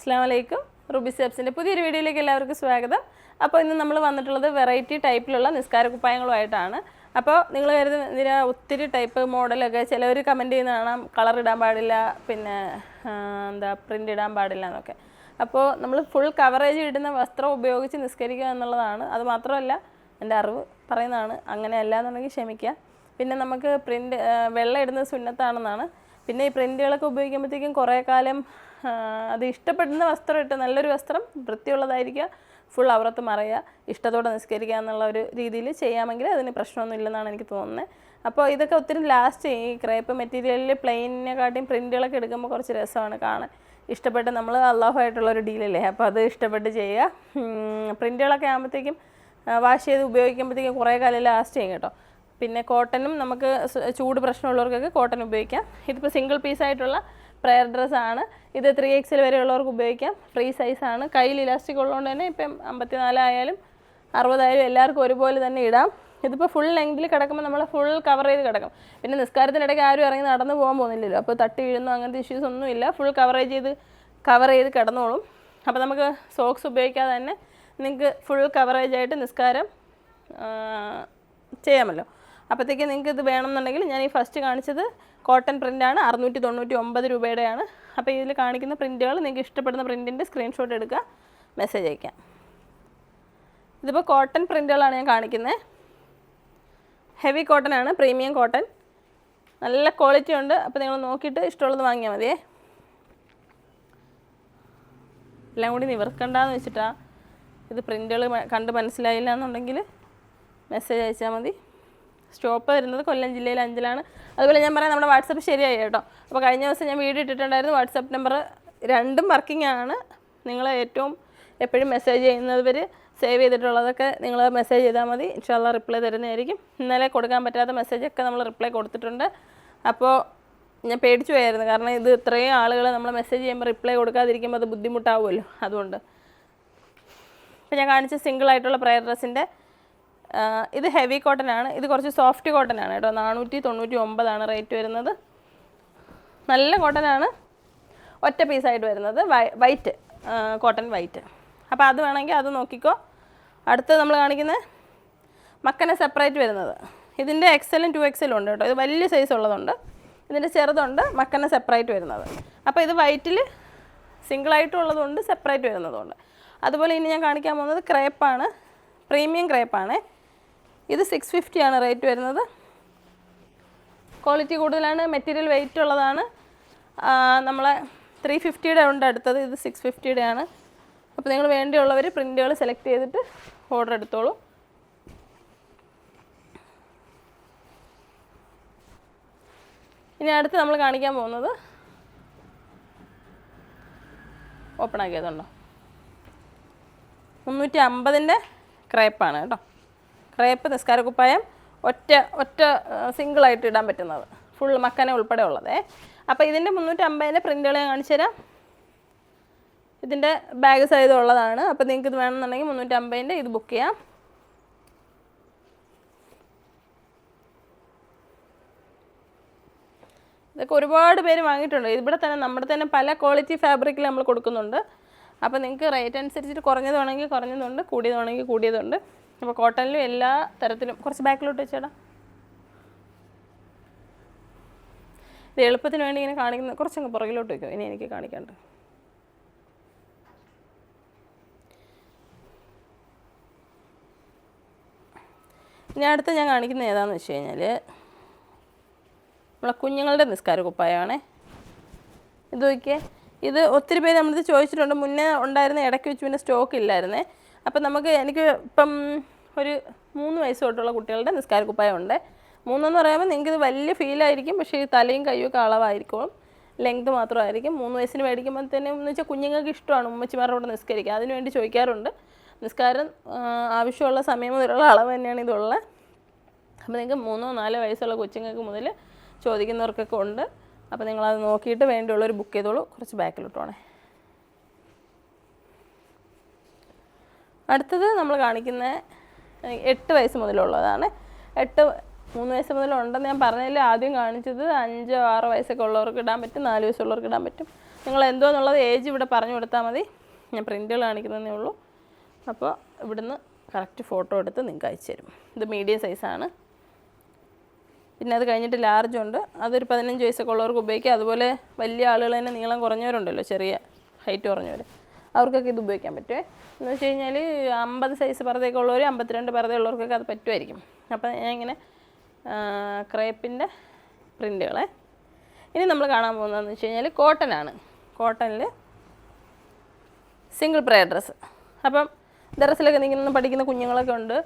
അസ്സാം വലൈക്കും റുബി സെപ്സിന്റെ പുതിയൊരു വീഡിയോയിലേക്ക് എല്ലാവർക്കും സ്വാഗതം. അപ്പോൾ ഇന്ന് നമ്മൾ വന്നിട്ടുള്ളത് വെറൈറ്റി ടൈപ്പിലുള്ള നിസ്കാര കുപ്പായങ്ങളുമായിട്ടാണ്. അപ്പോൾ നിങ്ങൾ കരുതും ഇതിന് ഒത്തിരി ടൈപ്പ് മോഡലൊക്കെ ചിലവർ കമന്റ് ചെയ്യുന്ന കാണാം. കളർ ഇടാൻ പാടില്ല പിന്നെ എന്താ പ്രിന്റ് ഇടാൻ പാടില്ല എന്നൊക്കെ. അപ്പോൾ നമ്മൾ ഫുൾ കവറേജ് ഇടുന്ന വസ്ത്രം ഉപയോഗിച്ച് നിസ്കരിക്കുക എന്നുള്ളതാണ്. അത് മാത്രമല്ല എന്റെ അറിവ് പറയുന്നതാണ്. അങ്ങനെയല്ല എന്നുണ്ടെങ്കിൽ ക്ഷമിക്കുക. പിന്നെ നമുക്ക് പ്രിന്റ് വെള്ളം ഇടുന്നത് സുന്നത്താണെന്നാണ്. പിന്നെ ഈ പ്രിന്റുകളൊക്കെ ഉപയോഗിക്കുമ്പോഴത്തേക്കും കുറേ കാലം അത് ഇഷ്ടപ്പെടുന്ന വസ്ത്രം ഇട്ട് നല്ലൊരു വസ്ത്രം വൃത്തിയുള്ളതായിരിക്കുക ഫുൾ അവറത്ത് മറയുക ഇഷ്ടത്തോടെ നിസ്കരിക്കുക എന്നുള്ള ഒരു രീതിയിൽ ചെയ്യാമെങ്കിൽ അതിന് പ്രശ്നമൊന്നും ഇല്ലെന്നാണ് എനിക്ക് തോന്നുന്നത്. അപ്പോൾ ഇതൊക്കെ ഒത്തിരി ലാസ്റ്റ് ചെയ്യും ഈ ക്രേപ്പ് മെറ്റീരിയലിൽ പ്ലെയിനിനെക്കാട്ടിയും പ്രിന്റുകളൊക്കെ എടുക്കുമ്പോൾ കുറച്ച് രസമാണ് കാണാൻ. ഇഷ്ടപ്പെട്ട് നമ്മൾ അള്ളാഹുമായിട്ടുള്ള ഒരു ഡീലല്ലേ അപ്പോൾ അത് ഇഷ്ടപ്പെട്ട് ചെയ്യുക. പ്രിന്റുകളൊക്കെ ആകുമ്പോഴത്തേക്കും വാഷ് ചെയ്ത് ഉപയോഗിക്കുമ്പോഴത്തേക്കും കുറേ കാലം ലാസ്റ്റ് ചെയ്യും കേട്ടോ. പിന്നെ കോട്ടനും നമുക്ക് ചൂട് പ്രശ്നമുള്ളവർക്കൊക്കെ കോട്ടൺ ഉപയോഗിക്കാം. ഇതിപ്പോൾ സിംഗിൾ പീസായിട്ടുള്ള പ്രയർ ഡ്രസ്സാണ് ഇത് ത്രീ എക്സിൽ വരെയുള്ളവർക്ക് ഉപയോഗിക്കാം. ഫ്രീ സൈസാണ് കയ്യിൽ ഇലാസ്റ്റിക് ഉള്ളതുകൊണ്ട് തന്നെ ഇപ്പം അമ്പത്തിനാലായാലും അറുപതായാലും എല്ലാവർക്കും ഒരുപോലെ തന്നെ ഇടാം. ഇതിപ്പോൾ ഫുൾ ലെങ്തിൽ കിടക്കുമ്പോൾ നമ്മൾ ഫുൾ കവർ ചെയ്ത് കിടക്കും. പിന്നെ നിസ്കാരത്തിനിടയ്ക്ക് ആരും ഇറങ്ങി നടന്നു പോകാൻ പോകുന്നില്ലല്ലോ. അപ്പോൾ തട്ടി വീഴുന്നു അങ്ങനത്തെ ഇഷ്യൂസ് ഒന്നുമില്ല ഫുൾ കവറേജ് ചെയ്ത് കവർ ചെയ്ത് കിടന്നോളും. അപ്പോൾ നമുക്ക് സോക്സ് ഉപയോഗിക്കാതെ തന്നെ നിങ്ങൾക്ക് ഫുൾ കവറേജ് ആയിട്ട് നിസ്കാരം ചെയ്യാമല്ലോ. അപ്പോഴത്തേക്ക് നിങ്ങൾക്ക് ഇത് വേണമെന്നുണ്ടെങ്കിൽ ഞാൻ ഈ ഫസ്റ്റ് കാണിച്ചത് കോട്ടൺ പ്രിന്റാണ് അറുന്നൂറ്റി തൊണ്ണൂറ്റി ഒമ്പത് രൂപയുടെയാണ്. അപ്പോൾ ഇതിൽ കാണിക്കുന്ന പ്രിന്റുകൾ നിങ്ങൾക്ക് ഇഷ്ടപ്പെടുന്ന പ്രിന്റിന്റെ സ്ക്രീൻഷോട്ട് എടുക്കുക. മെസ്സേജ് അയക്കാം. ഇതിപ്പോൾ കോട്ടൺ പ്രിന്റുകളാണ് ഞാൻ കാണിക്കുന്നത് ഹെവി കോട്ടൺ ആണ് പ്രീമിയം കോട്ടൺ നല്ല ക്വാളിറ്റി ഉണ്ട്. അപ്പോൾ നിങ്ങൾ നോക്കിയിട്ട് ഇഷ്ടമുള്ളത് വാങ്ങിയാൽ മതിയേ. എല്ലാം കൂടി നിവർക്കണ്ടെന്ന് വെച്ചിട്ടാണ് ഇത് പ്രിന്റുകൾ കണ്ട് മനസ്സിലായില്ല എന്നുണ്ടെങ്കിൽ മെസ്സേജ് അയച്ചാൽ മതി. സ്റ്റോപ്പ് വരുന്നത് കൊല്ലം ജില്ലയിൽ അഞ്ചിലാണ്. അതുപോലെ ഞാൻ പറയാം നമ്മുടെ വാട്സപ്പ് ശരിയായി കേട്ടോ. അപ്പോൾ കഴിഞ്ഞ ദിവസം ഞാൻ വീഡിയോ ഇട്ടിട്ടുണ്ടായിരുന്നു. വാട്സപ്പ് നമ്പർ രണ്ടും വർക്കിംഗ് ആണ്. നിങ്ങൾ ഏറ്റവും എപ്പോഴും മെസ്സേജ് ചെയ്യുന്നവർ സേവ് ചെയ്തിട്ടുള്ളതൊക്കെ നിങ്ങൾ മെസ്സേജ് ചെയ്താൽ മതി. ഇൻഷാല്ല റിപ്ലൈ തരുന്നതായിരിക്കും. ഇന്നലെ കൊടുക്കാൻ പറ്റാത്ത മെസ്സേജൊക്കെ നമ്മൾ റിപ്ലൈ കൊടുത്തിട്ടുണ്ട്. അപ്പോൾ ഞാൻ പേടിച്ചു പോയായിരുന്നു. കാരണം ഇത് ഇത്രയും ആളുകൾ നമ്മൾ മെസ്സേജ് ചെയ്യുമ്പോൾ റിപ്ലൈ കൊടുക്കാതിരിക്കുമ്പോൾ അത് ബുദ്ധിമുട്ടാവുമല്ലോ. അതുകൊണ്ട്. അപ്പോൾ ഞാൻ കാണിച്ച സിംഗിൾ ആയിട്ടുള്ള പ്രയർ ഡ്രസ്സിന്റെ ഇത് ഹെവി കോട്ടൺ ആണ്. ഇത് കുറച്ച് സോഫ്റ്റ് കോട്ടൺ ആണ് കേട്ടോ. നാനൂറ്റി തൊണ്ണൂറ്റി ഒമ്പതാണ് റേറ്റ് വരുന്നത്. നല്ല കോട്ടൺ ആണ്. ഒറ്റ പീസായിട്ട് വരുന്നത്. വൈറ്റ് കോട്ടൺ വൈറ്റ് അപ്പോൾ അത് വേണമെങ്കിൽ അത് നോക്കിക്കോ. അടുത്ത് നമ്മൾ കാണിക്കുന്നത് മക്കനെ സെപ്പറേറ്റ് വരുന്നത്. ഇതിന്റെ എക്സലും ടു എക്സലും ഉണ്ട് കേട്ടോ. ഇത് വലിയ സൈസ് ഉള്ളതുണ്ട്. ഇതിന്റെ ചെറുതുണ്ട് മക്കനെ സെപ്പറേറ്റ് വരുന്നത്. അപ്പോൾ ഇത് വൈറ്റിൽ സിംഗിളായിട്ടും ഉള്ളതുണ്ട് സെപ്പറേറ്റ് വരുന്നതുകൊണ്ട് അതുപോലെ ഇനി ഞാൻ കാണിക്കാൻ പോകുന്നത് ക്രേപ്പാണ് പ്രീമിയം ക്രേപ്പാണ് ഇത് സിക്സ് ഫിഫ്റ്റി ആണ് റേറ്റ് വരുന്നത്. ക്വാളിറ്റി കൂടുതലാണ് മെറ്റീരിയൽ വെയിറ്റ് ഉള്ളതാണ്. നമ്മളെ ത്രീ ഫിഫ്റ്റിയുടെ ഉണ്ട് അടുത്തത് ഇത് സിക്സ് ഫിഫ്റ്റിയുടെ ആണ് അപ്പോൾ നിങ്ങൾ വേണ്ടിയുള്ളവർ പ്രിന്റുകൾ സെലക്ട് ചെയ്തിട്ട് ഓർഡർ എടുത്തോളൂ. ഇനി അടുത്ത് നമ്മൾ കാണിക്കാൻ പോകുന്നത് ഓപ്പൺ ആക്കിയതുണ്ടോ? മുന്നൂറ്റി അമ്പതിന്റെ ക്രേപ്പാണ് കേട്ടോ. ക്രേപ്പ് നിസ്കാരക്കുപ്പായം ഒറ്റ ഒറ്റ സിംഗിളായിട്ട് ഇടാൻ പറ്റുന്നത്. ഫുൾ മക്കനെ ഉൾപ്പെടെ ഉള്ളതേ. അപ്പോൾ ഇതിന്റെ മുന്നൂറ്റി അമ്പതിന്റെ പ്രിന്റുകൾ ഞാൻ കാണിച്ചു തരാം. ഇതിന്റെ ബാഗ് സൈസ് ഉള്ളതാണ്. അപ്പോൾ നിങ്ങൾക്ക് ഇത് വേണമെന്നുണ്ടെങ്കിൽ മുന്നൂറ്റി അമ്പതിന്റെ ഇത് ബുക്ക് ചെയ്യാം. ഇതൊക്കെ ഒരുപാട് പേര് വാങ്ങിയിട്ടുണ്ട്. ഇവിടെ തന്നെ നമ്മുടെ തന്നെ പല ക്വാളിറ്റി ഫാബ്രിക്കിൽ നമ്മൾ കൊടുക്കുന്നുണ്ട്. അപ്പോൾ നിങ്ങൾക്ക് റേറ്റ് അനുസരിച്ചിട്ട് കുറഞ്ഞത് വേണമെങ്കിൽ കുറഞ്ഞതുണ്ട് കൂടിയത് വേണമെങ്കിൽ കൂടിയതുണ്ട്. അപ്പോൾ കോട്ടണിലും എല്ലാ തരത്തിലും കുറച്ച് ബാക്കിലോട്ട് വെച്ചേടാ. ഇത് എളുപ്പത്തിന് വേണ്ടി ഇങ്ങനെ കാണിക്കുന്ന കുറച്ചങ്ങ് പുറകിലോട്ട് വയ്ക്കും ഇനി എനിക്ക് കാണിക്കാണ്ട്. ഇനി അടുത്ത് ഞാൻ കാണിക്കുന്ന ഏതാണെന്ന് വെച്ച് കഴിഞ്ഞാൽ നമ്മളെ കുഞ്ഞുങ്ങളുടെ നിസ്കാര കുപ്പായമാണേ. ഇത് നോക്കിയേ. ഇത് ഒത്തിരി പേര് നമ്മളിത് ചോദിച്ചിട്ടുണ്ട്. മുന്നേ ഉണ്ടായിരുന്ന ഇടയ്ക്ക് വെച്ച് പിന്നെ സ്റ്റോക്ക് ഇല്ലായിരുന്നേ. അപ്പം നമുക്ക് എനിക്ക് ഇപ്പം ഒരു മൂന്ന് വയസ്സ് തൊട്ടുള്ള കുട്ടികളുടെ നിസ്കാര കുപ്പായം ഉണ്ട് മൂന്നെന്ന് പറയുമ്പോൾ നിങ്ങൾക്ക് ഇത് വലിയ ഫീലായിരിക്കും പക്ഷേ തലയും കയ്യും ഒക്കെ അളവായിരിക്കും. ലെങ്ത് മാത്രമായിരിക്കും. മൂന്ന് വയസ്സിന് മേടിക്കുമ്പോൾ തന്നെ എന്ന് വെച്ചാൽ കുഞ്ഞുങ്ങൾക്ക് ഇഷ്ടമാണ് ഉമ്മച്ചിമാരുടെ കൂടെ നിസ്കരിക്കുക അതിനുവേണ്ടി ചോദിക്കാറുണ്ട്. നിസ്കാരം ആവശ്യമുള്ള സമയം മുതലുള്ള അളവ് തന്നെയാണ് ഇതുള്ളത്. അപ്പോൾ നിങ്ങൾക്ക് മൂന്നോ നാലോ വയസ്സുള്ള കൊച്ചുങ്ങൾക്ക് മുതൽ ചോദിക്കുന്നവർക്കൊക്കെ ഉണ്ട്. അപ്പോൾ നിങ്ങളത് നോക്കിയിട്ട് വേണ്ടിയുള്ളൊരു ബുക്ക് ചെയ്തോളൂ. കുറച്ച് ബാക്കിലോട്ടോണേ. അടുത്തത് നമ്മൾ കാണിക്കുന്ന എട്ട് വയസ്സ് മുതലുള്ളതാണ്. എട്ട് മൂന്ന് വയസ്സ് മുതലുണ്ടെന്ന് ഞാൻ പറഞ്ഞതിൽ ആദ്യം കാണിച്ചത് അഞ്ചോ ആറോ വയസ്സൊക്കെ ഉള്ളവർക്ക് ഇടാൻ പറ്റും നാല് വയസ്സുള്ളവർക്ക് ഇടാൻ പറ്റും. നിങ്ങൾ എന്തോ എന്നുള്ളത് ഏജ് ഇവിടെ പറഞ്ഞു കൊടുത്താൽ മതി. ഞാൻ പ്രിന്റുകൾ കാണിക്കുന്നതേ ഉള്ളൂ. അപ്പോൾ ഇവിടുന്ന് കറക്റ്റ് ഫോട്ടോ എടുത്ത് നിങ്ങൾക്ക് അയച്ചു തരും. ഇത് മീഡിയം സൈസാണ് പിന്നെ അത് കഴിഞ്ഞിട്ട് ലാർജ് ഉണ്ട്. അതൊരു പതിനഞ്ച് വയസ്സൊക്കെ ഉള്ളവർക്ക് ഉപയോഗിക്കാം. അതുപോലെ വലിയ ആളുകൾ തന്നെ നീളം കുറഞ്ഞവരുണ്ടല്ലോ ചെറിയ ഹൈറ്റ് കുറഞ്ഞവർ. അവർക്കൊക്കെ ഇത് ഉപയോഗിക്കാൻ പറ്റുമേ എന്ന് വെച്ച് കഴിഞ്ഞാൽ അമ്പത് സൈസ് പർദ്ദയൊക്കെ ഉള്ളവർ അമ്പത്തിരണ്ട് പർദ്ദ ഉള്ളവർക്കൊക്കെ അത് പറ്റുമായിരിക്കും അപ്പോൾ ഞാൻ ഇങ്ങനെ ക്രേപ്പിന്റെ പ്രിന്റുകളെ ഇനി നമ്മൾ കാണാൻ പോകുന്നതെന്ന് വെച്ച് കഴിഞ്ഞാൽ കോട്ടനാണ്. കോട്ടണിൽ സിംഗിൾ പ്രയർ ഡ്രസ്സ് അപ്പം ദറസിലൊക്കെ നിങ്ങൾ പഠിക്കുന്ന കുഞ്ഞുങ്ങളൊക്കെ ഉണ്ട്.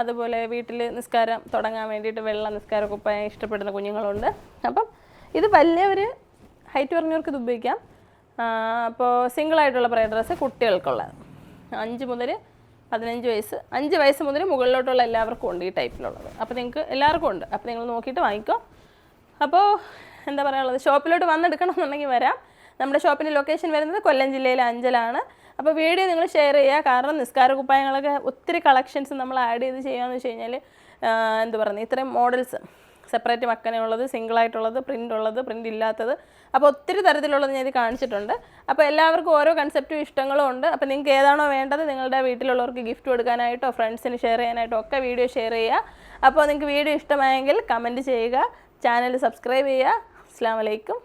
അതുപോലെ വീട്ടിൽ നിസ്കാരം തുടങ്ങാൻ വേണ്ടിയിട്ട് വെള്ള നിസ്കാര കുപ്പായം ഇഷ്ടപ്പെടുന്ന കുഞ്ഞുങ്ങളുണ്ട്. അപ്പം ഇത് വലിയവർ ഹൈറ്റ് കുറഞ്ഞവർക്ക് ഇത് ഉപയോഗിക്കാം. അപ്പോൾ സിംഗിളായിട്ടുള്ള പ്രയർ ഡ്രസ്സ് കുട്ടികൾക്കുള്ളത് അഞ്ച് മുതൽ പതിനഞ്ച് വയസ്സ് അഞ്ച് വയസ്സ് മുതൽ മുകളിലോട്ടുള്ള എല്ലാവർക്കും ഉണ്ട് ഈ ടൈപ്പിലുള്ളത്. അപ്പോൾ നിങ്ങൾക്ക് എല്ലാവർക്കും ഉണ്ട്. അപ്പോൾ നിങ്ങൾ നോക്കിയിട്ട് വാങ്ങിക്കോ. അപ്പോൾ എന്താ പറയാനുള്ളത്? ഷോപ്പിലോട്ട് വന്നെടുക്കണമെന്നുണ്ടെങ്കിൽ വരാം. നമ്മുടെ ഷോപ്പിന്റെ ലൊക്കേഷൻ വരുന്നത് കൊല്ലം ജില്ലയിലെ അഞ്ചലാണ്. അപ്പോൾ വീഡിയോ നിങ്ങൾ ഷെയർ ചെയ്യുക. കാരണം നിസ്കാര കുപ്പായങ്ങളൊക്കെ ഒത്തിരി കളക്ഷൻസ് നമ്മൾ ആഡ് ചെയ്ത് ചെയ്യുകയെന്ന് വെച്ച് കഴിഞ്ഞാൽ എന്താ പറയുന്നത്? ഇത്രയും മോഡൽസ് സെപ്പറേറ്റ് മക്കനെ ഉള്ളത് സിംഗിളായിട്ടുള്ളത് പ്രിന്റ് ഉള്ളത് പ്രിന്റ് ഇല്ലാത്തത് അപ്പോൾ ഒത്തിരി തരത്തിലുള്ളത് ഞാൻ ഇത് കാണിച്ചിട്ടുണ്ട്. അപ്പോൾ എല്ലാവർക്കും ഓരോ കൺസെപ്റ്റും ഇഷ്ടങ്ങളും ഉണ്ട്. അപ്പോൾ നിങ്ങൾക്ക് ഏതാണോ വേണ്ടത് നിങ്ങളുടെ വീട്ടിലുള്ളവർക്ക് ഗിഫ്റ്റ് കൊടുക്കാനായിട്ടോ ഫ്രണ്ട്സിന് ഷെയർ ചെയ്യാനായിട്ടോ ഒക്കെ വീഡിയോ ഷെയർ ചെയ്യുക. അപ്പോൾ നിങ്ങൾക്ക് വീഡിയോ ഇഷ്ടമായെങ്കിൽ കമന്റ് ചെയ്യുക. ചാനൽ സബ്സ്ക്രൈബ് ചെയ്യുക. അസ്സാം വലൈക്കും